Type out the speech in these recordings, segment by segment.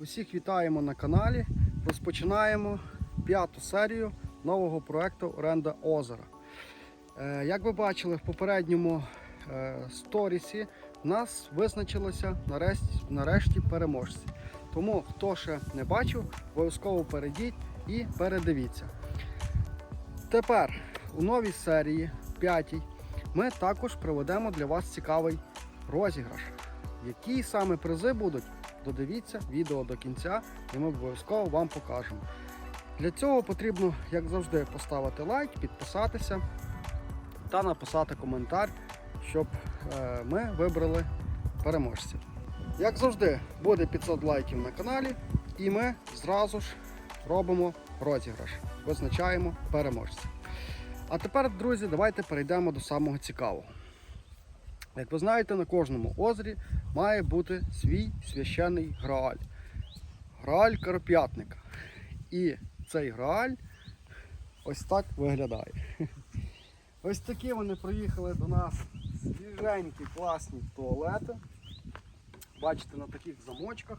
Усіх вітаємо на каналі. Розпочинаємо п'яту серію нового проекту Оренда озера. Е, Як ви бачили в попередньому е, сторісі, в нас визначилося нарешті, нарешті переможці. Тому хто ще не бачив, обов'язково перейдіть і передивіться. Тепер у новій серії, п'ятій, ми також проведемо для вас цікавий розіграш. Які саме призи будуть, додивіться відео до кінця, і ми обов'язково вам покажемо. Для цього потрібно, як завжди, поставити лайк, підписатися та написати коментар, щоб е, ми вибрали переможців. Як завжди, буде 500 лайків на каналі, і ми зразу ж робимо розіграш, визначаємо переможців. А тепер, друзі, давайте перейдемо до самого цікавого. Як ви знаєте, на кожному озері має бути свій священний грааль. Грааль карп'ятника. І цей грааль ось так виглядає. Ось такі вони приїхали до нас свіженькі, класні туалети. Бачите, на таких замочках.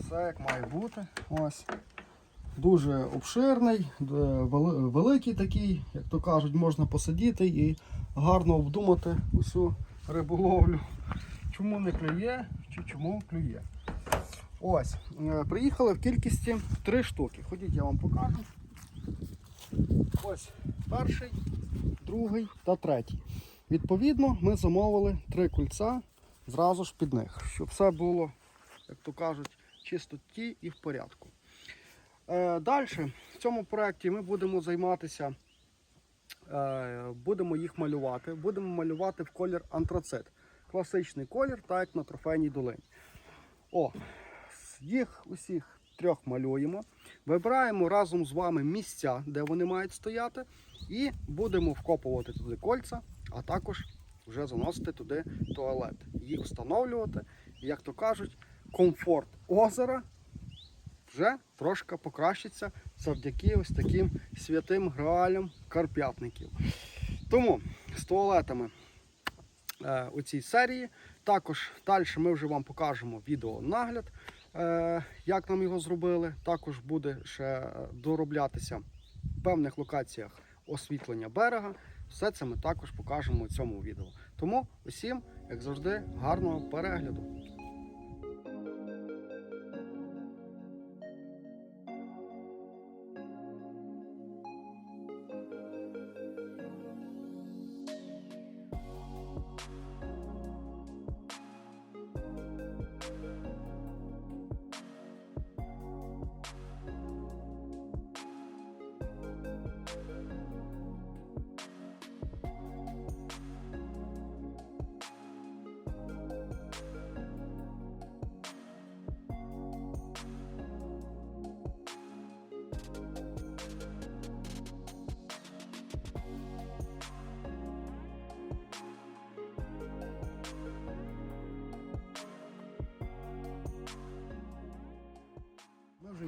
Все як має бути. Ось. Дуже обширний, великий такий, як то кажуть, можна посидіти і гарно обдумати усю риболовлю. Чому не клює чи чому клює. Ось, е, приїхали в кількості три штуки. Ходіть, я вам покажу. Ось перший, другий та третій. Відповідно, ми замовили три кульця зразу ж під них, щоб все було, як то кажуть, чистоті і в порядку. Е, Далі в цьому проєкті ми будемо займатися, е, будемо їх малювати. Будемо малювати в колір антрацит. Класичний колір, так як на трофейній долині. О, їх усіх трьох малюємо. Вибираємо разом з вами місця, де вони мають стояти, і будемо вкопувати туди кольця, а також вже заносити туди туалет. Їх встановлювати. І, як то кажуть, комфорт озера вже трошки покращиться завдяки ось таким святим граалям карп'ятників. Тому з туалетами у цій серії. Також далі ми вже вам покажемо відеонагляд, е, як нам його зробили. Також буде ще е, дороблятися в певних локаціях освітлення берега. Все це ми також покажемо у цьому відео. Тому усім, як завжди, гарного перегляду.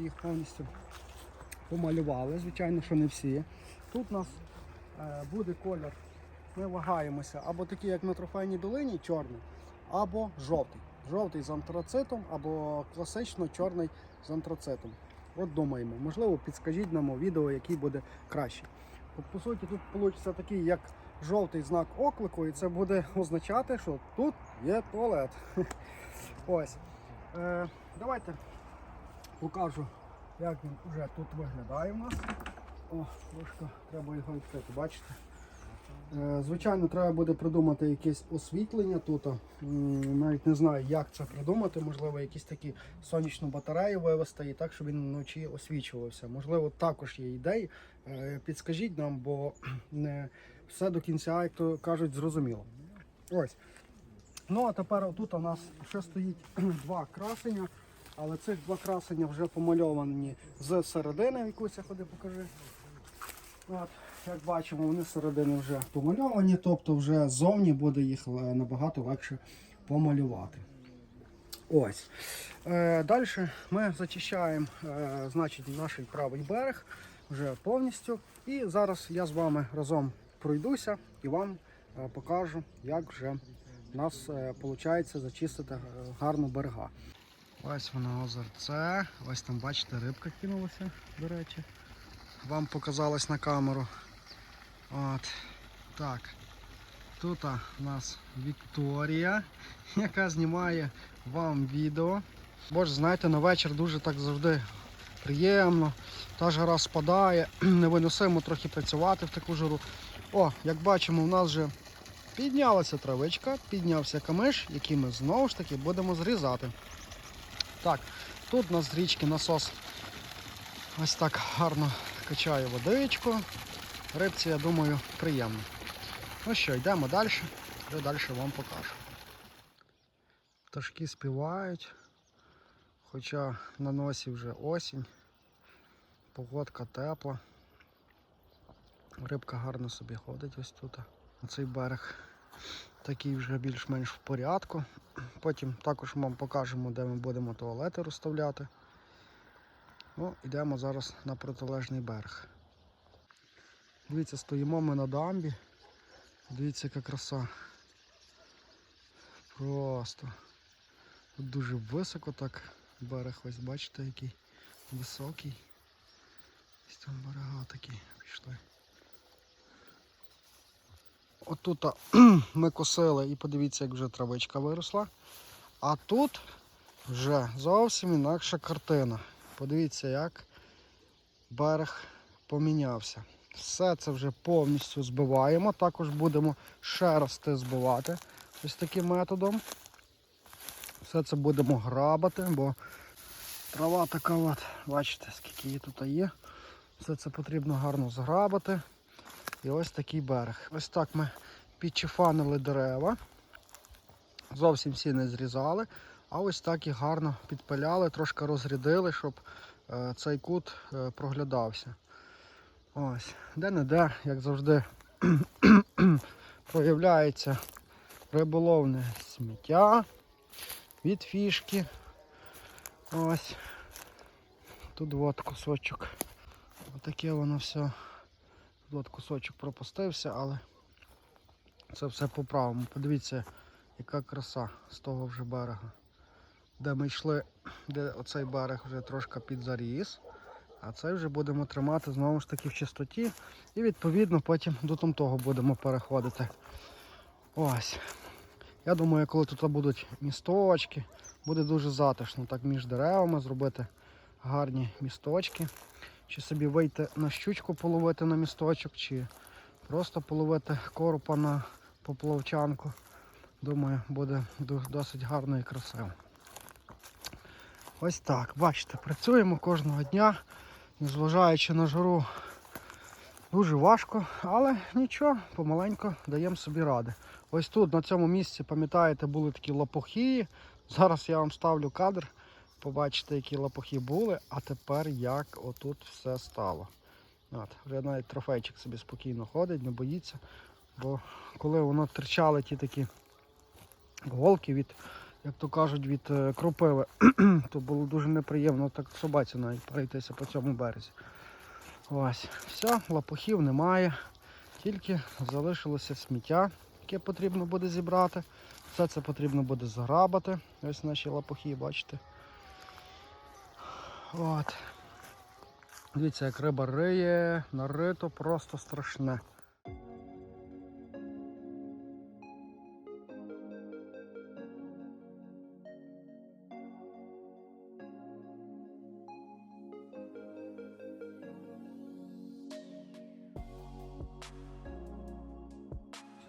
Їх повністю помалювали, звичайно, що не всі. Тут у нас е, буде колір, ми вагаємося, або такий, як на трофейній долині, чорний, або жовтий. Жовтий з антрацитом, або класично чорний з антрацитом. От думаємо, можливо, підскажіть нам у відео, який буде кращий. По, по суті, тут вийде такий, як жовтий знак оклику, і це буде означати, що тут є туалет. Ось. Е, давайте покажу, як він вже тут виглядає у нас. О, трошки треба його відкрити, бачите? Е, Звичайно, треба буде придумати якесь освітлення тут. Навіть не знаю, як це придумати. Можливо, якісь такі сонячну батарею вивести і так, щоб він вночі освічувався. Можливо, також є ідеї. Е, Підскажіть нам, бо не все до кінця, як то кажуть, зрозуміло. Ось. Ну а тепер тут у нас ще стоїть два красення, але цих два красення вже помальовані з середини, Вікуся, ходи покажи. От, як бачимо, вони з середини вже помальовані, тобто вже ззовні буде їх е, набагато легше помалювати. Ось. Е, Далі ми зачищаємо е, значить, наш правий берег вже повністю. І зараз я з вами разом пройдуся і вам е, покажу, як вже у нас виходить зачистити е, гарно берега. Ось воно озерце. Ось там, бачите, рибка кинулася, до речі. Вам показалось на камеру. От. Так. Тут у нас Вікторія, яка знімає вам відео. Боже, знаєте, на вечір дуже так завжди приємно. Та жара спадає, невиносимо трохи працювати в таку жару. О, як бачимо, у нас вже піднялася травичка, піднявся камиш, який ми знову ж таки будемо зрізати. Так, тут у нас з річки насос ось так гарно качає водичку. Рибці, я думаю, приємно. Ну що, йдемо далі, вже далі вам покажу. Пташки співають, хоча на носі вже осінь, погодка тепла. Рибка гарно собі ходить ось тут. Оцей берег такий вже більш-менш в порядку. Потім також вам покажемо, де ми будемо туалети розставляти. Ну, йдемо зараз на протилежний берег. Дивіться, стоїмо ми на дамбі. Дивіться, яка краса. Просто. Тут дуже високо так берег, ось бачите, який високий. Ось там берега такі пішли. Отут ми косили і подивіться, як вже травичка виросла. А тут вже зовсім інакша картина. Подивіться, як берег помінявся. Все це вже повністю збиваємо. Також будемо те збивати ось таким методом. Все це будемо грабати, бо трава така от, бачите, скільки її тут є. Все це потрібно гарно зграбати. І ось такий берег. Ось так ми підчефанили дерева. Зовсім всі не зрізали. А ось так їх гарно підпиляли, трошки розрядили, щоб е, цей кут е, проглядався. Ось, де-не-де, як завжди, проявляється риболовне сміття від фішки. Ось. Тут от кусочок. Отаке воно все. Тут от кусочок пропустився, але це все поправимо. Подивіться, яка краса з того вже берега. Де ми йшли, де оцей берег вже трошки підзаріс. А цей вже будемо тримати знову ж таки в чистоті. І відповідно потім до того будемо переходити. Ось. Я думаю, коли тут будуть місточки, буде дуже затишно так між деревами зробити гарні місточки. Чи собі вийти на щучку половити на місточок, чи просто половити коропа на поплавчанку. Думаю, буде досить гарно і красиво. Ось так, бачите, працюємо кожного дня, незважаючи на жару, дуже важко, але нічого, помаленько даємо собі ради. Ось тут, на цьому місці, пам'ятаєте, були такі лопухи. Зараз я вам ставлю кадр, побачите, які лопухи були, а тепер як отут все стало. От, вже навіть трофейчик собі спокійно ходить, не боїться. Бо коли воно терчали ті такі голки від, як то кажуть, від е, кропиви, то було дуже неприємно так собаці навіть пройтися по цьому березі. Ось, все, лопухів немає, тільки залишилося сміття, яке потрібно буде зібрати. Все це потрібно буде заграбати. Ось наші лопухи, бачите. От. Дивіться, як риба риє, нарито просто страшне.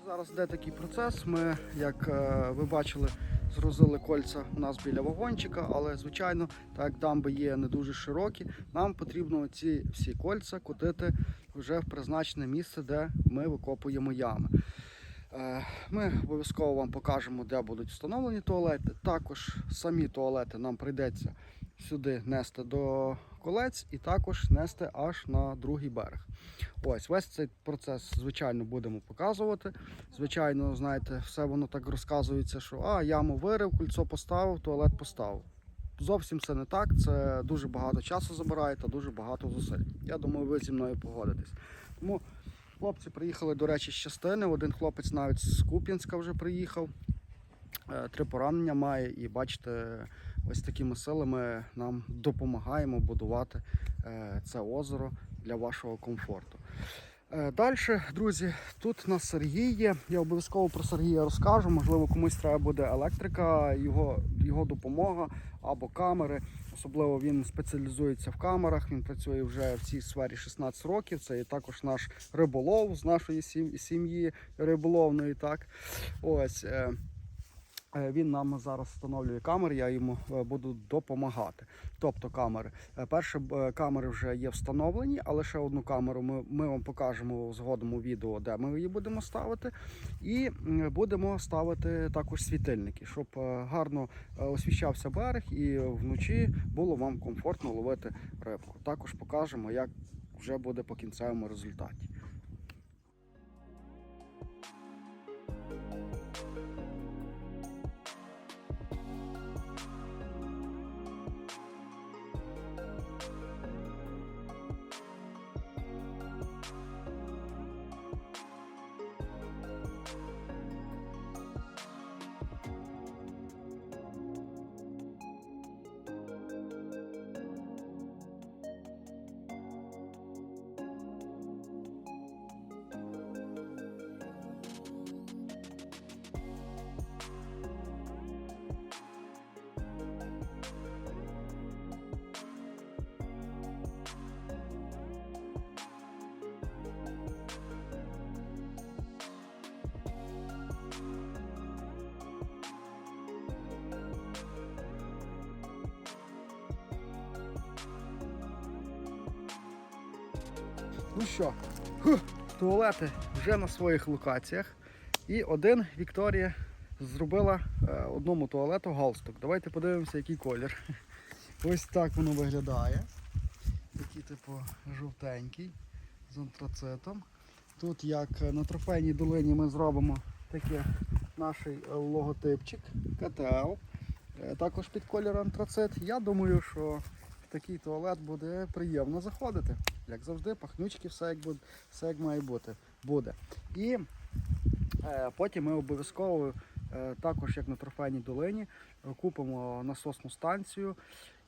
Зараз йде такий процес. Ми, як е, ви бачили, зрозили кольця у нас біля вагончика, але звичайно, так як дамби є не дуже широкі, нам потрібно ці всі кольця котити вже в призначене місце, де ми викопуємо ями. Е, Ми обов'язково вам покажемо, де будуть встановлені туалети. Також самі туалети нам прийдеться сюди нести до колець і також нести аж на другий берег. Ось весь цей процес, звичайно, будемо показувати. Звичайно, знаєте, все воно так розказується, що а, яму вирив, кільцо поставив, туалет поставив. Зовсім це не так. Це дуже багато часу забирає та дуже багато зусиль. Я думаю, ви зі мною погодитесь. Тому хлопці приїхали, до речі, з частини. Один хлопець навіть з Куп'янська вже приїхав. Е, Три поранення має і бачите, ось такими силами нам допомагаємо будувати е, це озеро для вашого комфорту. Далі, друзі, тут у нас Сергій є. Я обов'язково про Сергія розкажу. Можливо, комусь треба буде електрика, його, його допомога або камери. Особливо він спеціалізується в камерах. Він працює вже в цій сфері 16 років. Це і також наш риболов з нашої сім'ї риболовної. Так, ось. Е, Він нам зараз встановлює камери, я йому е, буду допомагати. Тобто камери. Е, Перші камери вже є встановлені, але ще одну камеру ми, ми вам покажемо згодом у відео, де ми її будемо ставити. І будемо ставити також світильники, щоб гарно освіщався берег і вночі було вам комфортно ловити рибку. Також покажемо, як вже буде по кінцевому результаті. Ну що, фух, туалети вже на своїх локаціях. І один Вікторія зробила е, одному туалету галстук. Давайте подивимося, який колір. Ось так воно виглядає. Такий, типу, жовтенький з антрацитом. Тут, як на трофейній долині, ми зробимо такий наш е, логотипчик КТЛ. Е, Також під колір антрацит. Я думаю, що в такий туалет буде приємно заходити. Як завжди, пахнючки, все як, буде, все як має бути. буде. І е, потім ми обов'язково, е, також як на трофейній долині, купимо насосну станцію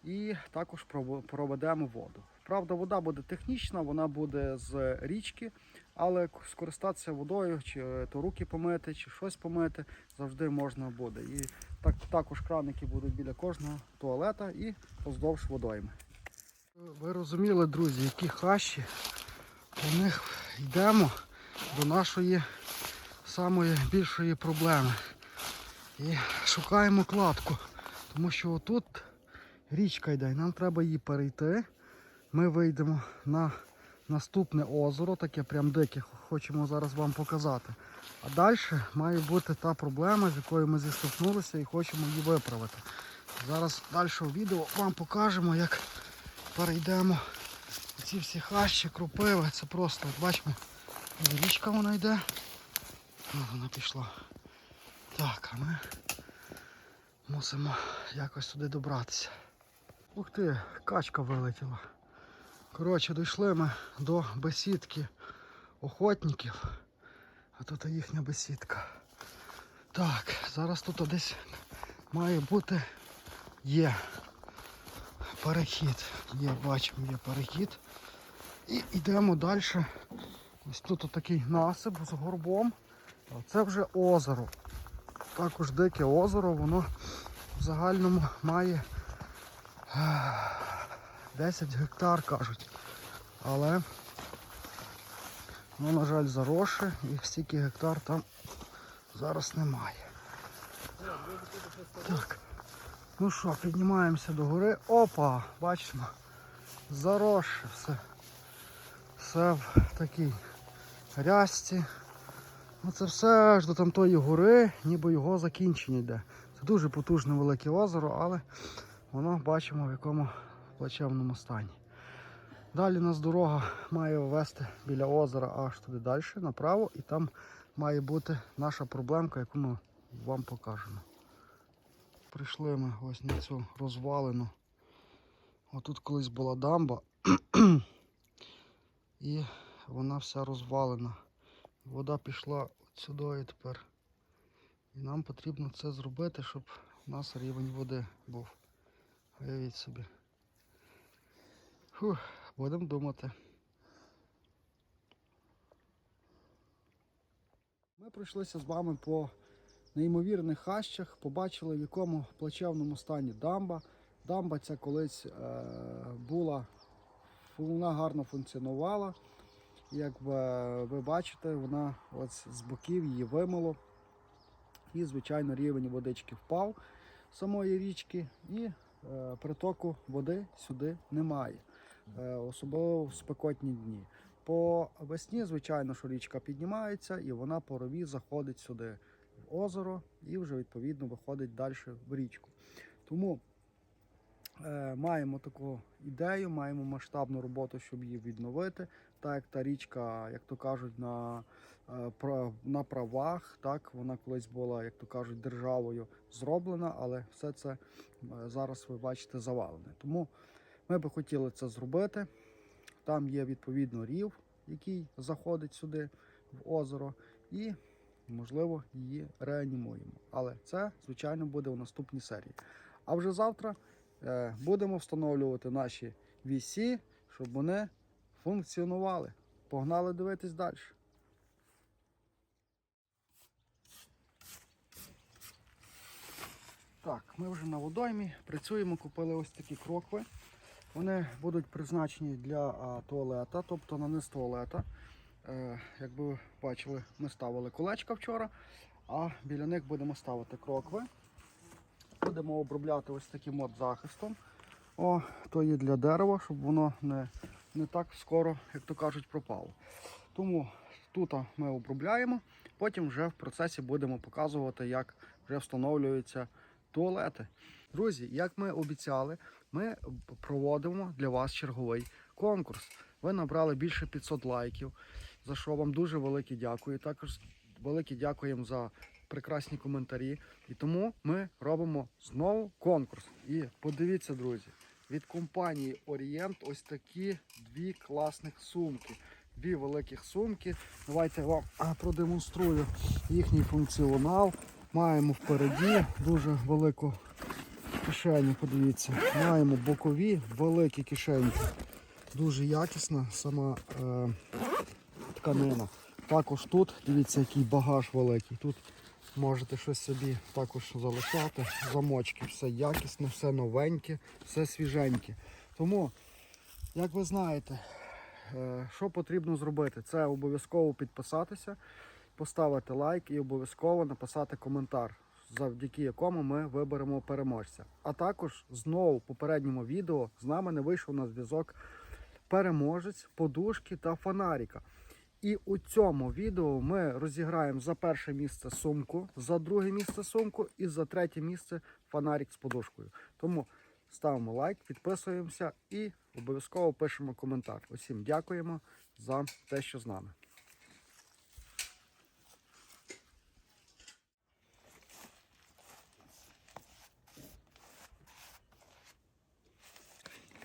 і також проведемо воду. Правда, вода буде технічна, вона буде з річки, але скористатися водою, чи е, то руки помити, чи щось помити, завжди можна буде. І так, також краники будуть біля кожного туалета і поздовж водойми. Ви розуміли, друзі, які хащі у них йдемо до нашої самої більшої проблеми. І шукаємо кладку, тому що отут річка йде, і нам треба її перейти. Ми вийдемо на наступне озеро, таке прям дике, хочемо зараз вам показати. А далі має бути та проблема, з якою ми зіштовхнулися і хочемо її виправити. Зараз далі в відео вам покажемо, як перейдемо ці всі хащі, кропиви. Це просто, от бачимо, річка вона йде. Вона пішла. Так, а ми мусимо якось туди добратися. Ух ти, качка вилетіла. Коротше, дійшли ми до бесідки охотників. А тут їхня бесідка. Так, зараз тут десь має бути є перехід. Є, бачимо, є перехід. І йдемо далі. Ось тут такий насип з горбом. Це вже озеро. Також дике озеро, воно в загальному має 10 гектар кажуть. Але воно, на жаль, заросше і стільки гектар там зараз немає. Так. Ну що, піднімаємося до гори. Опа! Бачимо. Заросше все. Все в такій рязці. Ну це все аж до тамтої гори, ніби його закінчення йде. Це дуже потужне велике озеро, але воно бачимо в якому плачевному стані. Далі нас дорога має ввести біля озера аж туди далі, направо, і там має бути наша проблемка, яку ми вам покажемо. Прийшли ми ось на цю розвалину. Отут колись була дамба, і вона вся розвалена. Вода пішла сюди і тепер. І нам потрібно це зробити, щоб у нас рівень води був Уявіть собі. Фух, будемо думати. Ми пройшлися з вами по неймовірних хащах, побачили в якому плачевному стані дамба. Дамба ця колись е, була, вона гарно функціонувала. Як ви, бачите, вона ось з боків її вимило. І, звичайно, рівень водички впав самої річки, і е, притоку води сюди немає, е, особливо в спекотні дні. По весні, звичайно, що річка піднімається і вона по рові заходить сюди озеро і вже відповідно виходить далі в річку. Тому е, маємо таку ідею, маємо масштабну роботу, щоб її відновити. Так як та річка, як то кажуть, на, е, на правах, так вона колись була, як то кажуть, державою зроблена, але все це е, зараз ви бачите завалене. Тому ми би хотіли це зробити. Там є відповідно рів, який заходить сюди в озеро, і можливо її реанімуємо. Але це, звичайно, буде у наступній серії. А вже завтра е, будемо встановлювати наші вісі, щоб вони функціонували. Погнали дивитись далі. Так, ми вже на водоймі працюємо, купили ось такі крокви. Вони будуть призначені для а, туалета, тобто на низ туалета. Е, як ви бачили, ми ставили колечка вчора, а біля них будемо ставити крокви. Будемо обробляти ось таким от захистом. О, то є для дерева, щоб воно не, не так скоро, як то кажуть, пропало. Тому тут ми обробляємо, потім вже в процесі будемо показувати, як вже встановлюються туалети. Друзі, як ми обіцяли, ми проводимо для вас черговий конкурс. Ви набрали більше 500 лайків, за що вам дуже велике дякую. Також велике дякуємо за прекрасні коментарі. І тому ми робимо знову конкурс. І подивіться, друзі, від компанії Орієнт ось такі дві класних сумки. Дві великих сумки. Давайте я вам продемонструю їхній функціонал. Маємо впереді дуже велику кишеню, подивіться. Маємо бокові великі кишеньки. Дуже якісна сама е, тканина. Також тут, дивіться, який багаж великий. Тут можете щось собі також залишати. Замочки, все якісне, все новеньке, все свіженьке. Тому, як ви знаєте, е, що потрібно зробити? Це обов'язково підписатися, поставити лайк і обов'язково написати коментар, завдяки якому ми виберемо переможця. А також знову в попередньому відео з нами не вийшов на зв'язок переможець, подушки та фонарика. І у цьому відео ми розіграємо за перше місце сумку, за друге місце сумку і за третє місце фонарик з подушкою. Тому ставимо лайк, підписуємося і обов'язково пишемо коментар. Усім дякуємо за те, що з нами.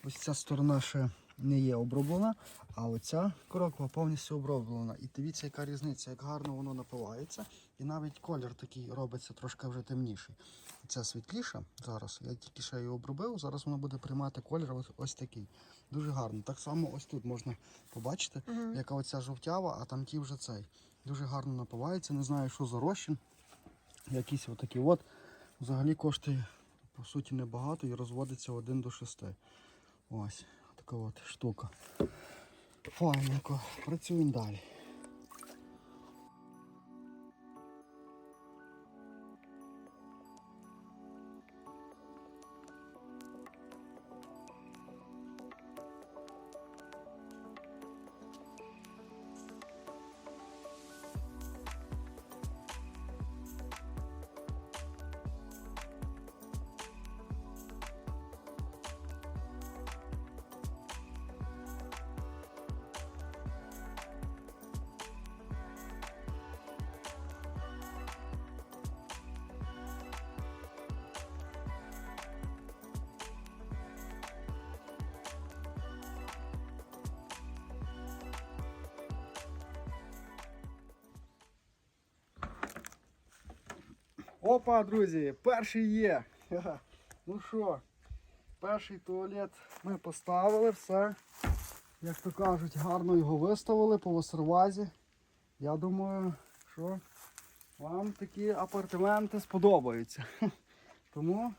Ось ця сторона ще не є оброблена, а оця кроква повністю оброблена. І дивіться, яка різниця, як гарно воно напивається. І навіть колір такий робиться трошки вже темніший. Ця світліша зараз. Я тільки ще її обробив. Зараз воно буде приймати колір ось, ось такий. Дуже гарно. Так само ось тут можна побачити, яка оця жовтява, а там ті вже цей. Дуже гарно напивається. Не знаю, що за розчин. Якийсь отакий от. Взагалі коштує по суті небагато і розводиться 1 до 6. Ось така штука. Файненько, працюємо далі. Опа, друзі, перший є. Ну що, Перший туалет ми поставили, все. Як то кажуть, гарно його виставили по васервазі. Я думаю, що вам такі апартаменти сподобаються. Тому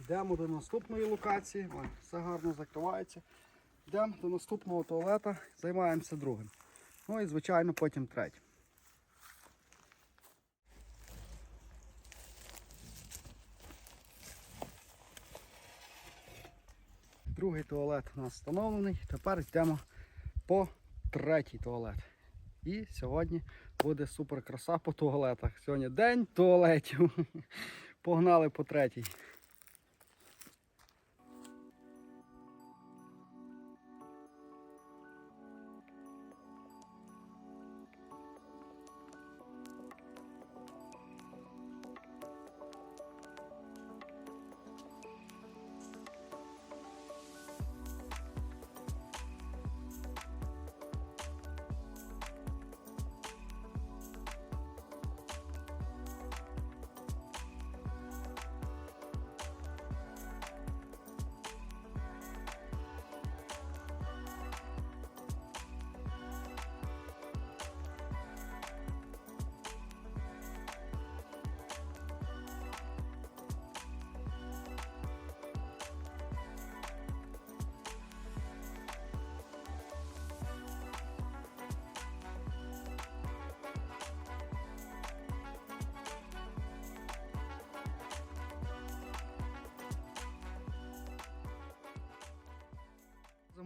йдемо до наступної локації. Ой, все гарно закривається. Йдемо до наступного туалета, займаємося другим. Ну і звичайно потім третім. Другий туалет у нас встановлений. Тепер йдемо по третій туалет. І сьогодні буде супер краса по туалетах. Сьогодні день туалетів. Погнали по третій.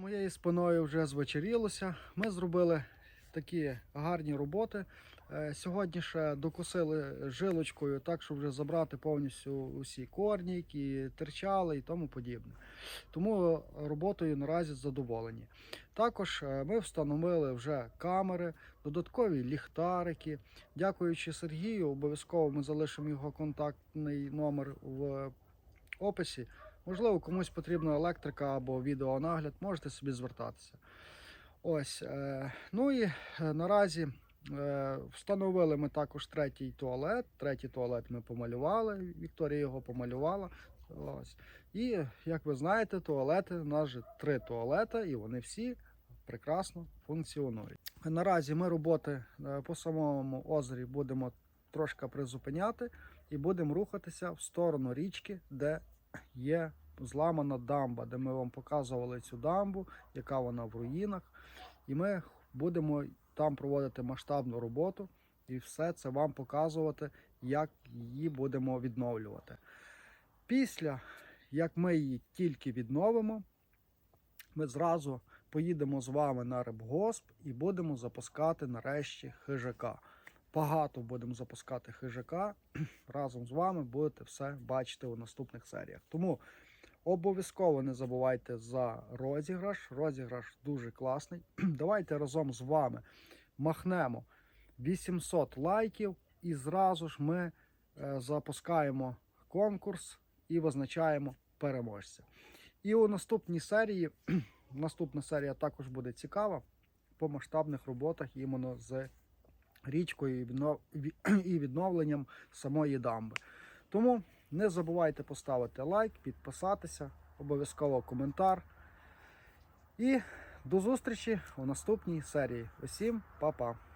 Моєю спиною вже звечерілося. Ми зробили такі гарні роботи. Е, Сьогодні ще докусили жилочкою, так щоб вже забрати повністю усі корні, які терчали і тому подібне. Тому роботою наразі задоволені. Також е, ми встановили вже камери, додаткові ліхтарики. Дякуючи Сергію, обов'язково ми залишимо його контактний номер в описі. Можливо, комусь потрібна електрика або відеонагляд, можете собі звертатися. Ось. Е, ну і е, наразі е, встановили ми також третій туалет. Третій туалет ми помалювали. Вікторія його помалювала. Ось. І як ви знаєте, туалети у нас же три туалети, і вони всі прекрасно функціонують. Наразі ми роботи по самому озері будемо трошки призупиняти і будемо рухатися в сторону річки, де є зламана дамба, де ми вам показували цю дамбу, яка вона в руїнах. І ми будемо там проводити масштабну роботу і все це вам показувати, як її будемо відновлювати. Після, як ми її тільки відновимо, ми зразу поїдемо з вами на рибгосп і будемо запускати нарешті хижака. Багато будемо запускати хижака. Разом з вами будете все бачити у наступних серіях. Тому обов'язково не забувайте за розіграш. Розіграш дуже класний. Давайте разом з вами махнемо 800 лайків і зразу ж ми е, запускаємо конкурс і визначаємо переможця. І у наступній серії, наступна серія також буде цікава по масштабних роботах іменно з річкою і віднов- ві- і відновленням самої дамби. Тому не забувайте поставити лайк, підписатися, обов'язково коментар. І до зустрічі у наступній серії. Усім па-па!